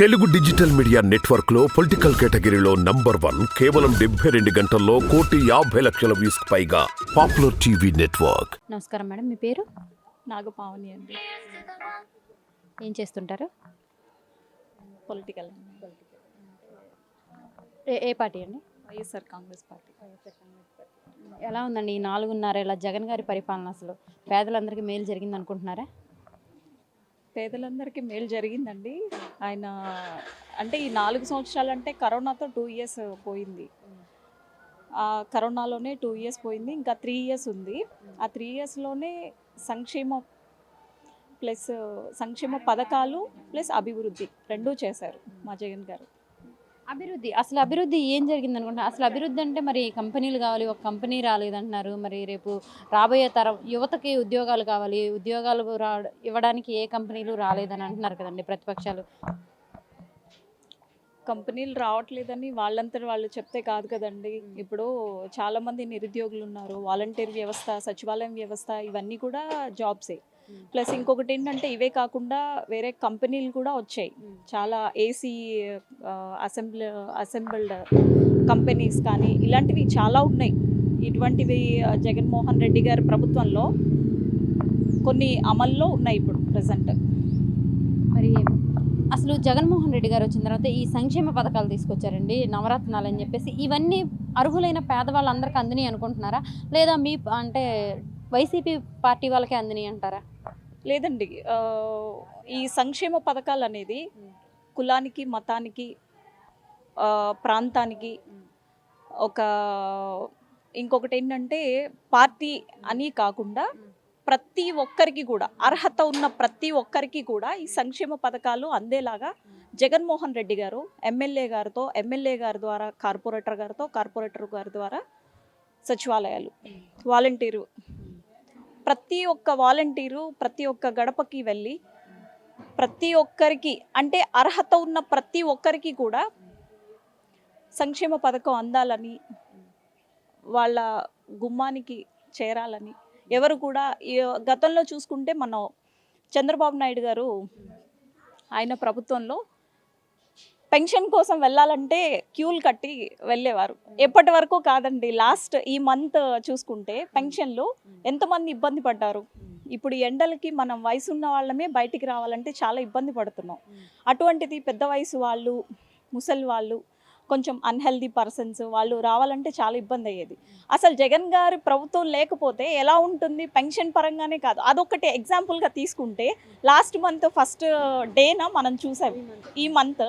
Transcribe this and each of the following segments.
Telugu digital media నెట్వర్క్లో political కేటగిరీలో number one కేవలం డెబ్బై రెండు గంటల్లో కోటి యాభై లక్షల వ్యూస్ పైగా పాపులర్ టీవీ నెట్వర్క్. నమస్కారం మేడం మీ పేరు? నాగపావని అండి. ఏం చేస్తుంటారు? పొలిటికల్ ఏ ఏ పార్టీ అండి? వైఎస్ఆర్ కాంగ్రెస్ పార్టీ. ఎలా ఉందండి ఈ నాలుగున్నరేళ్ళ జగన్ గారి పరిపాలన అసలు పేదలందరికీ మేలు జరిగింది అనుకుంటున్నారా పేదలందరికీ మేలు జరిగిందండి. ఆయన అంటే ఈ నాలుగు సంవత్సరాలు అంటే కరోనాతో టూ ఇయర్స్ పోయింది. ఆ కరోనాలోనే టూ ఇయర్స్ పోయింది ఇంకా త్రీ ఇయర్స్ ఉంది. ఆ త్రీ ఇయర్స్లోనే సంక్షేమ ప్లస్ సంక్షేమ పథకాలు ప్లస్ అభివృద్ధి రెండూ చేశారు మా జగన్ గారు. అభివృద్ధి అసలు అభివృద్ధి ఏం జరిగింది అనుకుంటున్నా అసలు అభివృద్ధి అంటే మరి కంపెనీలు కావాలి ఒక కంపెనీ రాలేదంటున్నారు. మరి రేపు రాబోయే తరం యువతకి ఉద్యోగాలు కావాలి ఉద్యోగాలు రా ఇవ్వడానికి ఏ కంపెనీలు రాలేదని అంటున్నారు కదండి ప్రతిపక్షాలు. కంపెనీలు రావట్లేదని వాళ్ళంతా వాళ్ళు చెప్తే కాదు కదండి. ఇప్పుడు చాలామంది నిరుద్యోగులు ఉన్నారు. వాలంటీర్ వ్యవస్థ సచివాలయం వ్యవస్థ ఇవన్నీ కూడా జాబ్సే. ప్లస్ ఇంకొకటి ఏంటంటే ఇవే కాకుండా వేరే కంపెనీలు కూడా వచ్చాయి. చాలా ఏసీ అసెంబ్లీ అసెంబ్ల్డ్ కంపెనీస్ కానీ ఇలాంటివి చాలా ఉన్నాయి. ఇటువంటివి జగన్మోహన్ రెడ్డి గారి ప్రభుత్వంలో కొన్ని అమల్లో ఉన్నాయి ఇప్పుడు ప్రజెంట్ మరి అసలు జగన్మోహన్ రెడ్డి గారు వచ్చిన తర్వాత ఈ సంక్షేమ పథకాలు తీసుకొచ్చారండి నవరత్నాలు అని చెప్పేసి ఇవన్నీ అర్హులైన పేదవాళ్ళందరికీ అందినాయి అనుకుంటున్నారా? లేదా మీ అంటే వైసీపీ పార్టీ వాళ్ళకే అందినాయి అంటారా? లేదండి ఈ సంక్షేమ పథకాలు అనేది కులానికి మతానికి ప్రాంతానికి ఒక ఇంకొకటి ఏంటంటే పార్టీ అని కాకుండా ప్రతి ఒక్కరికి కూడా అర్హత ఉన్న ప్రతి ఒక్కరికి కూడా ఈ సంక్షేమ పథకాలు అందేలాగా జగన్మోహన్ రెడ్డి గారు ఎమ్మెల్యే గారితో ఎమ్మెల్యే గారి ద్వారా కార్పొరేటర్ గారితో కార్పొరేటర్ గారి ద్వారా సచివాలయాలు వాలంటీరు ప్రతి ఒక్క వాలంటీరు ప్రతి ఒక్క గడపకి వెళ్ళి ప్రతి ఒక్కరికి అంటే అర్హత ఉన్న ప్రతి ఒక్కరికి కూడా సంక్షేమ పథకం అందాలని వాళ్ళ గుమ్మానికి చేరాలని ఎవరు కూడా ఈ గతంలో చూసుకుంటే మనం చంద్రబాబు నాయుడు గారు ఆయన ప్రభుత్వంలో పెన్షన్ కోసం వెళ్ళాలంటే క్యూలు కట్టి వెళ్ళేవారు. ఎప్పటి వరకు కాదండి లాస్ట్ ఈ మంత్ చూసుకుంటే పెన్షన్లు ఎంతమంది ఇబ్బంది పడ్డారు? ఇప్పుడు ఎండలకి మనం వయసు ఉన్న వాళ్ళమే బయటికి రావాలంటే చాలా ఇబ్బంది పడుతున్నాం. అటువంటిది పెద్ద వయసు వాళ్ళు ముసలి వాళ్ళు కొంచెం అన్హెల్దీ పర్సన్స్ వాళ్ళు రావాలంటే చాలా ఇబ్బంది అయ్యేది. అసలు జగన్ గారి ప్రభుత్వం లేకపోతే ఎలా ఉంటుంది? పెన్షన్ పరంగానే కాదు. అదొకటి ఎగ్జాంపుల్గా తీసుకుంటే లాస్ట్ మంత్ ఫస్ట్ డేన మనం చూసాం. ఈ మంత్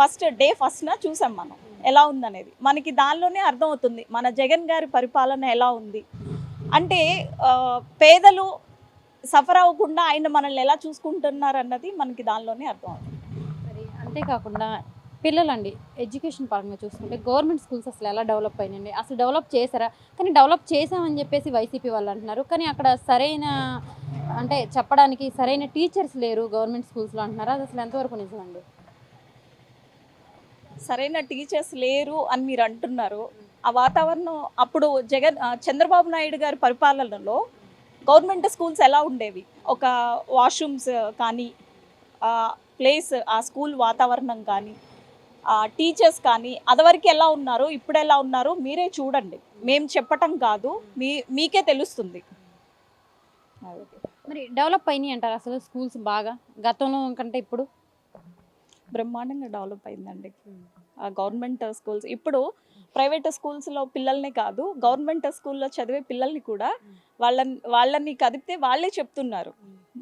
ఫస్ట్ డే ఫస్ట్న చూసాం మనం. ఎలా ఉందనేది. మనకి దానిలోనే అర్థమవుతుంది. మన జగన్ గారి పరిపాలన ఎలా ఉంది. అంటే పేదలు సఫర్ అవ్వకుండా ఆయన మనల్ని ఎలా చూసుకుంటున్నారు అన్నది మనకి దానిలోనే అర్థమవుతుంది. మరి అంతేకాకుండా పిల్లలండి ఎడ్యుకేషన్ పరంగా చూసుకుంటే గవర్నమెంట్ స్కూల్స్ అసలు ఎలా డెవలప్ అయినాయండి. అసలు డెవలప్ చేశారా? కానీ డెవలప్ చేసామని చెప్పేసి వైసీపీ వాళ్ళు అంటున్నారు. కానీ అక్కడ సరైన అంటే చెప్పడానికి సరైన టీచర్స్ లేరు గవర్నమెంట్ స్కూల్స్లో అంటున్నారు. అది అసలు ఎంతవరకు నిజమండి? సరైన టీచర్స్ లేరు అని మీరు అంటున్నారు. ఆ వాతావరణం అప్పుడు జగన్ చంద్రబాబు నాయుడు గారి పరిపాలనలో గవర్నమెంట్ స్కూల్స్ ఎలా ఉండేవి? ఒక వాష్రూమ్స్ కానీ ప్లేస్ ఆ స్కూల్ వాతావరణం కానీ టీచర్స్ కానీ అదివరకు ఎలా ఉన్నారు? ఇప్పుడు ఎలా ఉన్నారు? మీరే చూడండి. మేము చెప్పటం కాదు. మీ మీకే తెలుస్తుంది. మరి డెవలప్ అయినాయి అంటారు అసలు స్కూల్స్ బాగా? గతంలో కంటే ఇప్పుడు? బ్రహ్మాండంగా డెవలప్ అయిందండి. ఆ గవర్నమెంట్ స్కూల్స్ ఇప్పుడు ప్రైవేట్ స్కూల్స్లో పిల్లల్ని కాదు గవర్నమెంట్ స్కూల్లో చదివే పిల్లల్ని కూడా వాళ్ళని వాళ్ళని కదిపితే వాళ్ళే చెప్తున్నారు.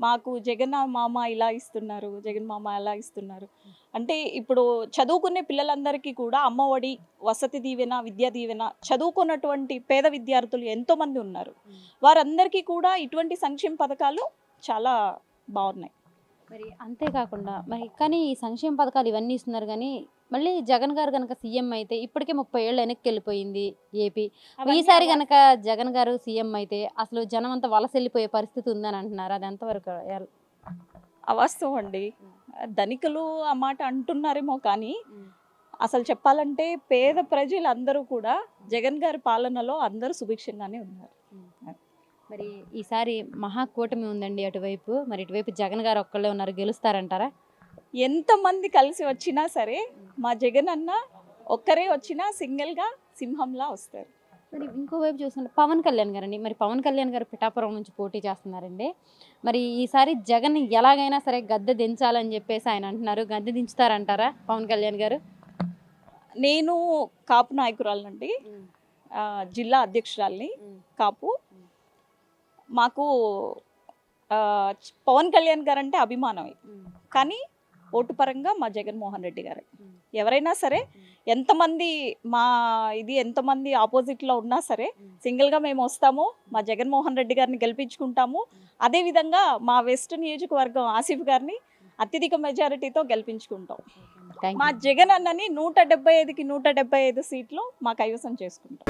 మాకు జగన్ మామ ఇలా ఇస్తున్నారు జగన్ మామ ఎలా ఇస్తున్నారు. అంటే ఇప్పుడు చదువుకునే పిల్లలందరికీ కూడా అమ్మఒడి వసతి దీవెన విద్యా దీవెన చదువుకున్నటువంటి పేద విద్యార్థులు ఎంతోమంది ఉన్నారు. వారందరికీ కూడా ఇటువంటి సంక్షేమ పథకాలు చాలా బాగున్నాయి. మరి అంతేకాకుండా మరి కానీ ఈ సంక్షేమ పథకాలు ఇవన్నీ ఇస్తున్నారు కానీ మళ్ళీ జగన్ గారు కనుక సీఎం అయితే ఇప్పటికే ముప్పై ఏళ్ళు వెనక్కి వెళ్ళిపోయింది ఏపీ. ఈసారి కనుక జగన్ గారు సీఎం అయితే అసలు జనం అంతా వలస వెళ్ళిపోయే పరిస్థితి ఉందని అంటున్నారు. అది ఎంతవరకు అవాస్తవం అండి. ధనికులు ఆ మాట అంటున్నారేమో కానీ అసలు చెప్పాలంటే పేద ప్రజలు అందరూ కూడా జగన్ గారి పాలనలో అందరూ సుభిక్షంగానే ఉన్నారు. మరి ఈసారి మహాకూటమి ఉందండి అటువైపు. మరి ఇటువైపు జగన్ గారు ఒక్కళ్ళే ఉన్నారు గెలుస్తారంటారా? ఎంతమంది కలిసి వచ్చినా సరే మా జగన్ అన్న ఒక్కరే వచ్చినా సింగిల్గా సింహంలా వస్తారు. మరి ఇంకోవైపు చూసుకుంటే పవన్ కళ్యాణ్ గారండి. మరి పవన్ కళ్యాణ్ గారు పిఠాపురం నుంచి పోటీ చేస్తున్నారండి. మరి ఈసారి జగన్ ఎలాగైనా సరే గద్దె దించాలని చెప్పేసి ఆయన అంటున్నారు. గద్దె దించుతారంటారా పవన్ కళ్యాణ్ గారు? నేను కాపు నాయకురాలనండి. ఆ, జిల్లా అధ్యక్షురాల్ని కాపు. మాకు పవన్ కళ్యాణ్ గారు అంటే అభిమానమే కానీ ఓటు పరంగా మా జగన్మోహన్ రెడ్డి గారు. ఎవరైనా సరే ఎంతమంది మా ఇది ఎంతమంది ఆపోజిట్లో ఉన్నా సరే సింగిల్గా మేము వస్తాము మా జగన్మోహన్ రెడ్డి గారిని గెలిపించుకుంటాము. అదేవిధంగా మా వెస్ట్ నియోజకవర్గం ఆసిఫ్ గారిని అత్యధిక మెజారిటీతో గెలిపించుకుంటాం. మా జగన్ అన్నని నూట డెబ్బై ఐదుకి నూట డెబ్బై ఐదు సీట్లు మా కైవసం చేసుకుంటాం.